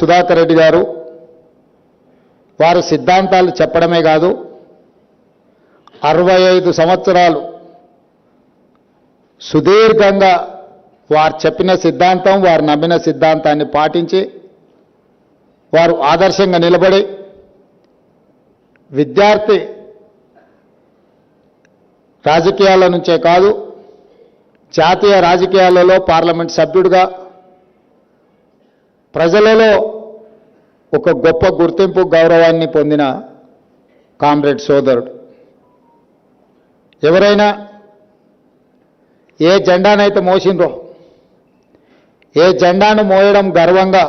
సుధాకర్ రెడ్డి గారు వారు సిద్ధాంతాలు చెప్పడమే కాదు అరవై ఐదు సంవత్సరాలు సుదీర్ఘంగా వారు చెప్పిన సిద్ధాంతం వారు నమ్మిన సిద్ధాంతాన్ని పాటించి వారు ఆదర్శంగా నిలబడి విద్యార్థి రాజకీయాల నుంచే కాదు జాతీయ రాజకీయాలలో పార్లమెంట్ సభ్యుడిగా ప్రజలలో ఒక గొప్ప గుర్తింపు గౌరవాన్ని పొందిన కామ్రేడ్ సోదరుడు. ఎవరైనా ఏ జెండానైతే మోసిండ్రో ఏ జెండాను మోయడం గర్వంగా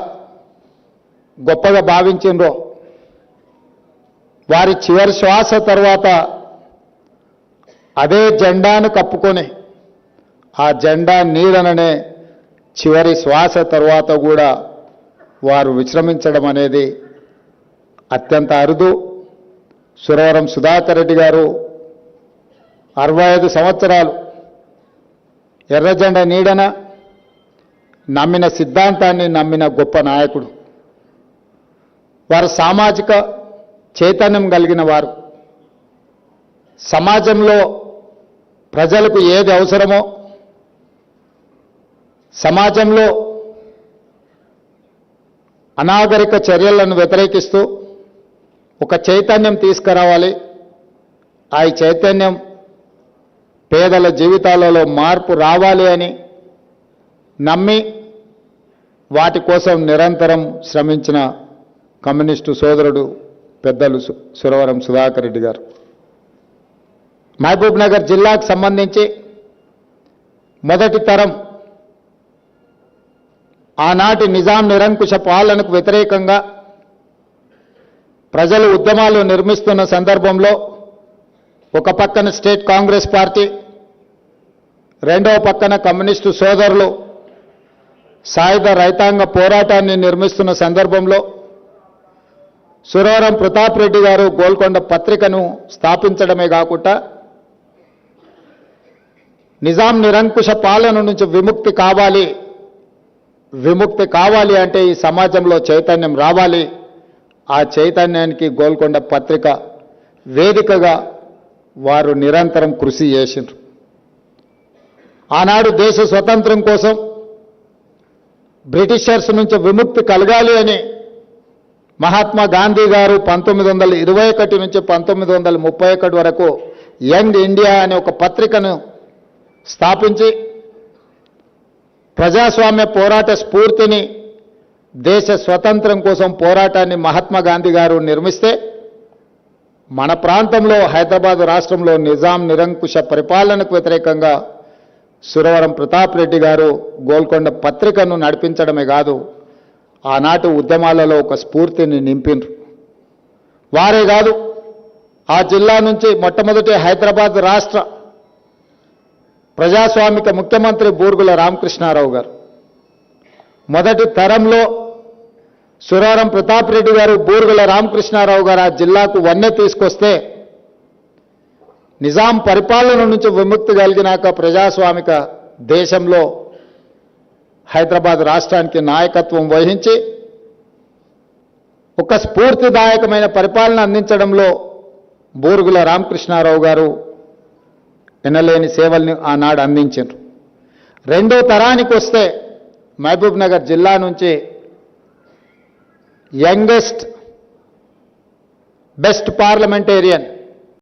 గొప్పగా భావించిండ్రో వారి చివరి శ్వాస తర్వాత అదే జెండాను కప్పుకొని ఆ జెండా నీడననే చివరి శ్వాస తర్వాత కూడా వారు విశ్రమించడం అనేది అత్యంత అరుదు. సురవరం సుధాకర్ రెడ్డి గారు అరవై ఐదు సంవత్సరాలు ఎర్రజెండ నీడన నమ్మిన సిద్ధాంతాన్ని నమ్మిన గొప్ప నాయకుడు. వారు సామాజిక చైతన్యం కలిగిన వారు. సమాజంలో ప్రజలకు ఏది అవసరమో సమాజంలో అనాగరిక చర్యలను వ్యతిరేకిస్తూ ఒక చైతన్యం తీసుకురావాలి. ఆ చైతన్యం పేదల జీవితాలలో మార్పు రావాలి అని నమ్మి వాటి కోసం నిరంతరం శ్రమించిన కమ్యూనిస్టు సోదరుడు పెద్దలు సురవరం సుధాకర్ రెడ్డి గారు. మహబూబ్ నగర్ జిల్లాకు సంబంధించి మొదటి తరం ఆనాటి నిజాం నిరంకుశ పాలనకు వ్యతిరేకంగా ప్రజలు ఉద్యమాలు నిర్మిస్తున్న సందర్భంలో ఒక పక్కన స్టేట్ కాంగ్రెస్ పార్టీ రెండవ పక్కన కమ్యూనిస్టు సోదరులు సాయుధ రైతాంగ పోరాటాన్ని నిర్మిస్తున్న సందర్భంలో సురవరం ప్రతాప్ రెడ్డి గారు గోల్కొండ పత్రికను స్థాపించడమే కాకుండా నిజాం నిరంకుశ పాలన నుంచి విముక్తి కావాలి విముక్తి కావాలి అంటే ఈ సమాజంలో చైతన్యం రావాలి. ఆ చైతన్యానికి గోల్కొండ పత్రిక వేదికగా వారు నిరంతరం కృషి చేసిండ్రు. ఆనాడు దేశ స్వతంత్రం కోసం బ్రిటిషర్స్ నుంచి విముక్తి కలగాలి అని మహాత్మా గాంధీ గారు పంతొమ్మిది వందల ఇరవై ఒకటి నుంచి పంతొమ్మిది వందల ముప్పై ఒకటి వరకు యంగ్ ఇండియా అనే ఒక పత్రికను స్థాపించి ప్రజాస్వామ్య పోరాట స్ఫూర్తిని దేశ స్వతంత్రం కోసం పోరాటాన్ని మహాత్మా గాంధీ గారు నిర్మిస్తే మన ప్రాంతంలో హైదరాబాద్ రాష్ట్రంలో నిజాం నిరంకుశ పరిపాలనకు వ్యతిరేకంగా సురవరం ప్రతాప్ రెడ్డి గారు గోల్కొండ పత్రికను నడిపించడమే కాదు ఆనాటి ఉద్యమాలలో ఒక స్ఫూర్తిని నింపిండ్రు వారే కాదు ఆ జిల్లా నుంచి మొట్టమొదటి హైదరాబాద్ రాష్ట్ర ప్రజాస్వామిక ముఖ్యమంత్రి బూర్గుల రామకృష్ణారావు గారు. మొదటి తరంలో సురారం ప్రతాప్ రెడ్డి గారు బూర్గుల రామకృష్ణారావు గారు ఆ జిల్లాకు వన్నె తీసుకొస్తే నిజాం పరిపాలన నుంచి విముక్తి కలిగినాక ప్రజాస్వామిక దేశంలో హైదరాబాద్ రాష్ట్రానికి నాయకత్వం వహించి ఒక స్ఫూర్తిదాయకమైన పరిపాలన అందించడంలో బూరుగుల రామకృష్ణారావు గారు ఎనలేని సేవల్ని ఆనాడు అందించారు రెండో తరానికి వస్తే మహబూబ్ నగర్ జిల్లా నుంచి యంగెస్ట్ బెస్ట్ పార్లమెంటేరియన్